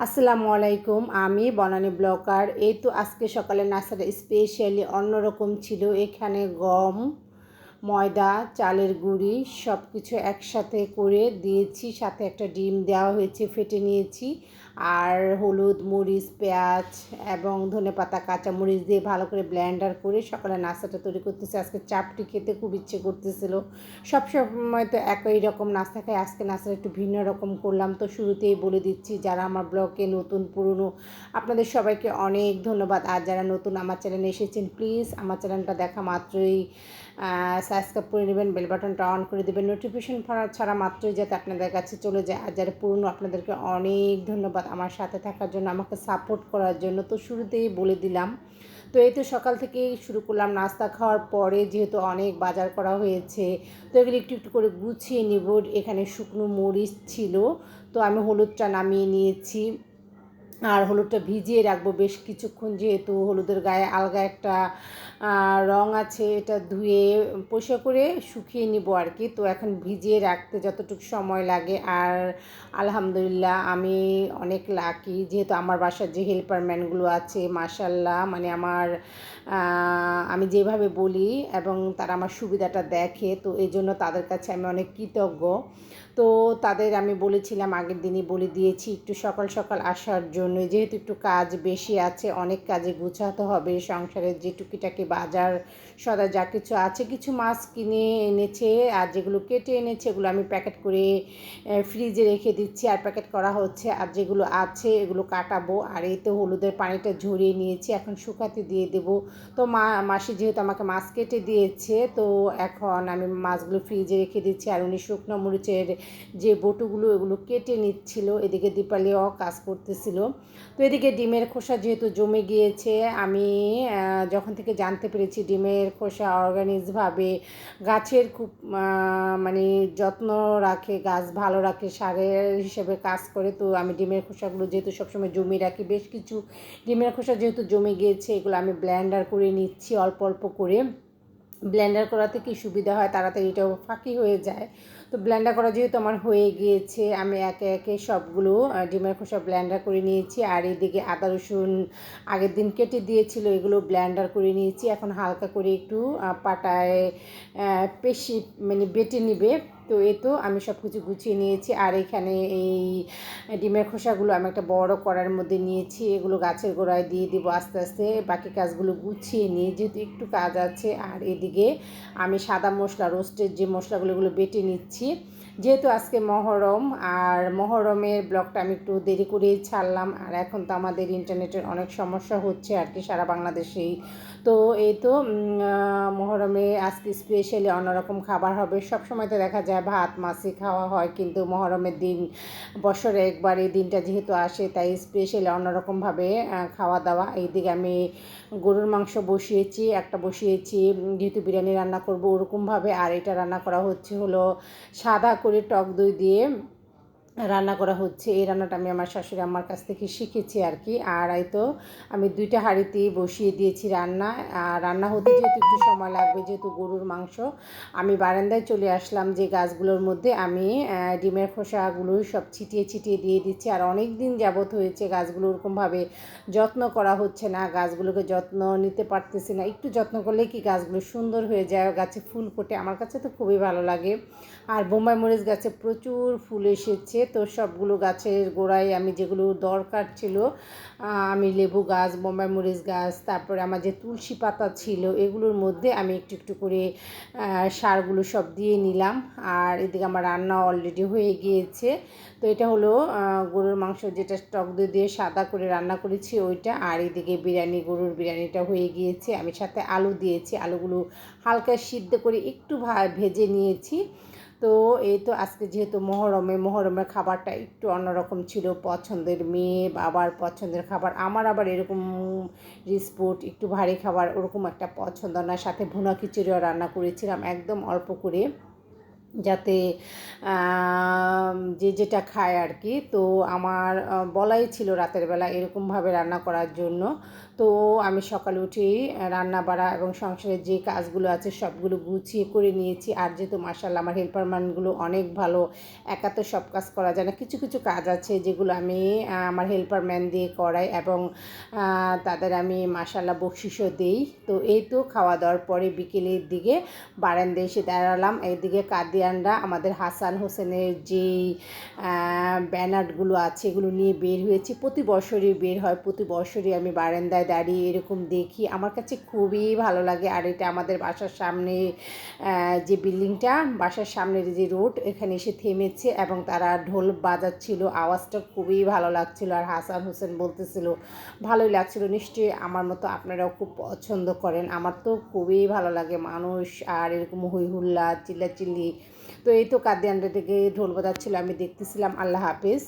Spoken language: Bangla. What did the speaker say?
আসসালামু আলাইকুম, আমি বনানি ব্লকার। এই তো আজকে সকালে নাস্তাটা স্পেশালি অন্যরকম ছিল। এখানে গম, ময়দা, চালের গুঁড়ি সব কিছু একসাথে করে দিয়েছি। সাথে একটা ডিম দেওয়া হয়েছে, ফেটে নিয়েছি। আর হলুদ, মরিচ, পেঁয়াজ এবং ধনে ধনেপাতা কাঁচামরিচ দিয়ে ভালো করে ব্লেন্ডার করে সকালে নাস্তাটা তৈরি করতেছি। আজকে চাপটি খেতে খুব ইচ্ছে করতেছিল। সব সময় তো একই রকম নাস্তা খাই। আজকে নাস্তাটা একটু ভিন্ন রকম করলাম। তো শুরুতেই বলে দিচ্ছি, যারা আমার ব্লগে নতুন, পুরনো, আপনাদের সবাইকে অনেক ধন্যবাদ। আর যারা নতুন আমার চ্যানেলে এসেছেন প্লিজ আমার চ্যানেলটা দেখা মাত্রই সাবস্ক্রাইব করে নেবেন বেল বাটনটা অন করে দেবেন। নোটিফিকেশন ছাড়া মাত্রই যাতে আপনাদের কাছে চলে যায়। আর যারা পুরনো, আপনাদেরকে অনেক ধন্যবাদ। আমার সাথে থাকার জন্য, আমাকে সাপোর্ট করার জন্য। তো শুরুতেই বলে দিলাম। তো এই তো সকাল থেকেই শুরু করলাম নাস্তা খাওয়ার পরে যেহেতু অনেক বাজার করা হয়েছে, তো এগুলো একটু একটু করে গুছিয়ে নিব। এখানে শুকনো মরিচ ছিল, তো আমি হলুদটা নামিয়ে নিয়েছি। আর হলুদটা ভিজিয়ে রাখব। বেশ কিছুক্ষণ যেহেতু হলুদের গায়ে আলগা একটা রং আছে, এটা ধুয়ে পরিষ্কার করে শুকিয়ে নিব আর কি। তো এখন ভিজিয়ে রাখতে যতটুকু সময় লাগে। আর আলহামদুলিল্লাহ আমি অনেক লাকি যেহেতু আমার বাসার যে হেল্পারম্যানগুলো আছে মাসাল্লাহ মানে আমার আমি যেভাবে বলি এবং তারা আমার সুবিধাটা দেখে, তো এই জন্য তাদের কাছে আমি অনেক কৃতজ্ঞ। তো তাদের আমি বলেছিলাম, আগের দিনই বলে দিয়েছি, একটু সকাল সকাল আসার জন্য যেহেতু একটু কাজ বেশি আছে, অনেক কাজে গুছাতে হবে, সংসারের যে টুকিটাকি বাজার, সদা যা কিছু আছে, কিছু মাছ কিনে এনেছে আর যেগুলো কেটে এনেছে, এগুলো আমি প্যাকেট করে ফ্রিজে রেখে দিচ্ছি আর প্যাকেট করা হচ্ছে। আর যেগুলো আছে, এগুলো কাটাবো। আর এই তো হলুদের পানিটা ঝরিয়ে নিয়েছি, এখন শুকাতে দিয়ে দেব। তো মা, মাসি যেহেতু আমাকে মাছ কেটে দিয়েছে, তো এখন আমি মাছগুলো ফ্রিজে রেখে দিচ্ছি। আর উনি শুকনো মরিচের যে বটুগুলো, এগুলো কেটে নিচ্ছিল। এদিকে দীপালিও কাজ করতেছিল। তো এদিকে ডিমের খোসা যেহেতু জমে গিয়েছে, আমি যখন থেকে জানতে পেরেছি ডিমের খোসা অর্গানিকভাবে গাছের খুব মানে যত্ন রাখে, গাছ ভালো রাখে, সারের হিসেবে কাজ করে, তো আমি ডিমের খোসাগুলো যেহেতু সবসময় জমি রাখি, বেশ কিছু ডিমের খোসা যেহেতু জমে গিয়েছে, এগুলো আমি ব্ল্যান্ডার করে নিচ্ছি অল্প অল্প করে। ব্লেন্ডার করাতে কি সুবিধা হয়? তাড়াতাড়ি এটাও ফাঁকি হয়ে যায়। তো ব্ল্যান্ডার করা যেহেতু আমার হয়ে গিয়েছে, আমি একে একে সবগুলো ডিমের খোসা ব্ল্যান্ডার করে নিয়েছি, আর এদিকে আদা, রসুন আগের দিন কেটে দিয়েছিল, এগুলো ব্ল্যান্ডার করে নিয়েছি, এখন হালকা করে একটু পাটায় পেশি মানে বেটে নিবে। তো এ তো আমি সব কিছু গুছিয়ে নিয়েছি। আর এখানে এই ডিমের খোসাগুলো আমি একটা বড় করার মধ্যে নিয়েছি। এগুলো গাছের গোড়ায় দিয়ে দিব আস্তে আস্তে। বাকি কাজগুলো গুছিয়ে নিয়ে যেহেতু একটু কাজ আছে, আর এদিকে আমি সাদা মশলা রোস্টের যে মশলাগুলো, এগুলো বেটে নিচ্ছি। যেহেতু আজকে মহরম, আর মহরমের ব্লগটা আমি একটু দেরি করেই ছাড়লাম, আর এখন তো আমাদের ইন্টারনেটের অনেক সমস্যা হচ্ছে আর কি সারা বাংলাদেশেই। তো এই তো মহরমে আজকে স্পেশালি অন্যরকম খাবার হবে। সব সময় তো দেখা যায় ভাত মাছি খাওয়া হয়, কিন্তু মহরমের দিন, বছরে একবার এই দিনটা যেহেতু আসে, তাই স্পেশালি অন্যরকমভাবে খাওয়া দাওয়া এইদিকে আমি গরুর মাংস বসিয়েছি, একটা বসিয়েছি, যেহেতু বিরিয়ানি রান্না করব ওরকমভাবে, আর এটা রান্না করা হচ্ছে হলো সাদা করে টক দই দিয়ে রান্না করা হচ্ছে, এই রান্নাটা আমি আমার শাশুড়ি আমার কাছ থেকে শিখেছি আর কি। আর এই তো আমি দুইটা হাঁড়িতেই বসিয়ে দিয়েছি রান্না। আর রান্না হতে যেহেতু একটু সময় লাগবে, যেহেতু গরুর মাংস, আমি বারান্দায় চলে আসলাম যে গাছগুলোর মধ্যে। আমি ডিমের খোসাগুলো সব ছিটিয়ে ছিটিয়ে দিয়ে দিচ্ছি। আর অনেক দিন যাবত হয়েছে গাছগুলো ওরকমভাবে যত্ন করা হচ্ছে না, গাছগুলোকে যত্ন নিতে পারতেছি না। একটু যত্ন করলে কি গাছগুলো সুন্দর হয়ে যায়, গাছে ফুল ফোটে? আমার কাছে তো খুবই ভালো লাগে। আর বোম্বাই মরিচ গাছে প্রচুর ফুল এসেছে। তো সবগুলো গাছের গোড়ায় আমি যেগুলো দরকার ছিল আমি লেবু গাছ, বোম্বাই মরিচ গাছ, তারপরে আমার যে তুলসী পাতা ছিল, এগুলোর মধ্যে আমি একটু একটু করে সারগুলো সব দিয়ে নিলাম। আর এদিকে আমার রান্না অলরেডি হয়ে গিয়েছে। তো এটা হলো গরুর মাংস যেটা টক দই দিয়ে সাদা করে রান্না করেছি ওইটা। আর এদিকে বিরিয়ানি, গরুর বিরিয়ানিটা হয়ে গিয়েছে। আমি সাথে আলু দিয়েছি। আলুগুলো হালকা সিদ্ধ করে একটু ভা, ভেজে নিয়েছি। তো এই তো আজকে যেহেতু মহরমে, মহরমের খাবারটা একটু অন্যরকম ছিল। পছন্দের মেয়ে, বাবার পছন্দের খাবার। আমার আবার এরকম রিসপোর্ট একটু ভারী খাবার ওরকম একটা পছন্দ না। সাথে ভুনা খিচুড়িও রান্না করেছিলাম, একদম অল্প করে। যাতে যে যেটা খায় আর কি তো আমার বলাই ছিল রাতের বেলা এরকমভাবে রান্না করার জন্য। তো আমি সকালে উঠেই রান্না বাড়া এবং সংসারের যে কাজগুলো আছে সবগুলো গুছিয়ে করে নিয়েছি। আর যেহেতু মাসাল্লাহ আমার হেল্পার ম্যানগুলো অনেক ভালো, একা তো সব কাজ করা যায় না। কিছু কিছু কাজ আছে যেগুলো আমি আমার হেল্পার ম্যান দিয়ে করাই এবং তাদের আমি মাসাল্লাহ বকশিসও দেই। তো এই তো খাওয়া দাওয়ার পরে বিকেলের দিকে বারান্দায় এসে দাঁড়ালাম। এদিকে কাদিয়ানরা আমাদের হাসান হোসেনের যেই ব্যানারগুলো আছে এগুলো নিয়ে বের হয়েছি। প্রতি বছরই বের হয়, প্রতি বছরই আমি বারান্দায় দাঁড়িয়ে এরকম দেখি। আমার কাছে খুবই ভালো লাগে। আর এটা আমাদের বাসার সামনে যে বিল্ডিংটা, বাসার সামনের যে রোড, এখানে এসে থেমেছে এবং তারা ঢোল বাজাচ্ছিল। আওয়াজটা খুবই ভালো লাগছিল আর হাসান হোসেন বলতেছিল, ভালোই লাগছিল। নিশ্চয়ই আমার মতো আপনারাও খুব পছন্দ করেন। আমার তো খুবই ভালো লাগে মানুষ আর এরকম হই হুল্লা, চিল্লাচিল্লি তো এই তো কাদিয়ানটা থেকে ঢোল বাজাচ্ছিল আমি দেখতেছিলাম আল্লাহ হাফেজ।